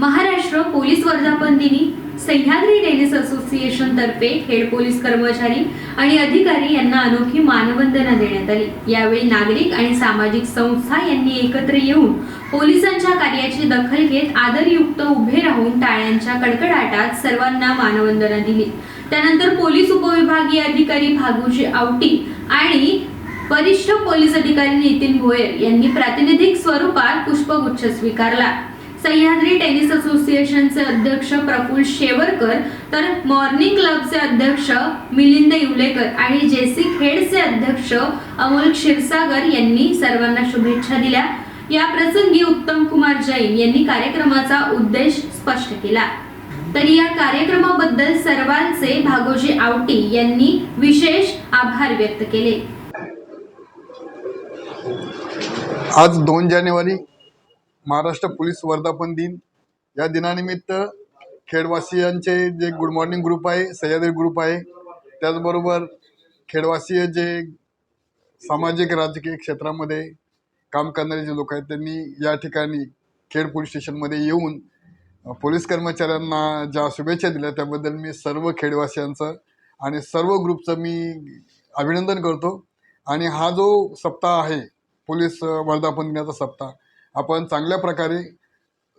Maharashtra police वर्धापन दिनी Sahyadri tennis association तर्फे हेड पोलीस कर्मचारी आणि अधिकारी यांना अनोखी मानवंदना देण्यात आली. यावेळी नागरिक आणि सामाजिक संस्था यांनी एकत्र येऊन पोलिसांच्या कार्याची दखल घेत आदरयुक्त उभे राहून टाळ्यांच्या कडकडाटात सर्वांना मानवंदना दिली. त्यानंतर पोलीस उपविभागीय अधिकारी भागुजी आवटी आणि वरिष्ठ पोलीस अधिकारी नितीन भोयर यांनी प्रातिनिधिक स्वरूपात पुष्पगुच्छ स्वीकारला. सह्याद्री टेनिस असोसिएशनचे अध्यक्ष प्रफुल शेवरकर तर मॉर्निंग क्लबचे अध्यक्ष मिलिंद इवलेकर आणि जेसी खेडचे अध्यक्ष अमोल क्षीरसागर यांनी सर्वांना शुभेच्छा दिल्या. या प्रसंगी उत्तम कुमार जैन यांनी कार्यक्रमाचा उद्देश स्पष्ट केला. तरी या कार्यक्रमाबद्दल सर्वांचे भागोजी आवटी यांनी विशेष आभार व्यक्त केले. आज दोन जानेवारी महाराष्ट्र पोलीस वर्धापन दिन. या दिनानिमित्त खेडवासियांचे जे गुड मॉर्निंग ग्रुप आहे सह्याद्री ग्रुप आहे त्याचबरोबर खेडवासीय जे सामाजिक राजकीय क्षेत्रामध्ये काम करणारे जे लोक आहेत त्यांनी या ठिकाणी खेड पोलीस स्टेशनमध्ये येऊन पोलीस कर्मचाऱ्यांना ज्या शुभेच्छा दिल्या त्याबद्दल मी सर्व खेडवासियांचं आणि सर्व ग्रुपचं मी अभिनंदन करतो. आणि हा जो सप्ताह आहे पोलीस वर्धापन दिनाचा सप्ताह आपण चांगल्या प्रकारे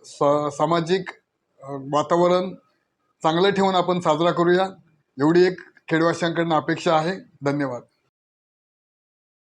स सामाजिक वातावरण चांगलं ठेवून आपण साजरा करूया. एवढी एक खेडवासियांकडनं अपेक्षा आहे. धन्यवाद.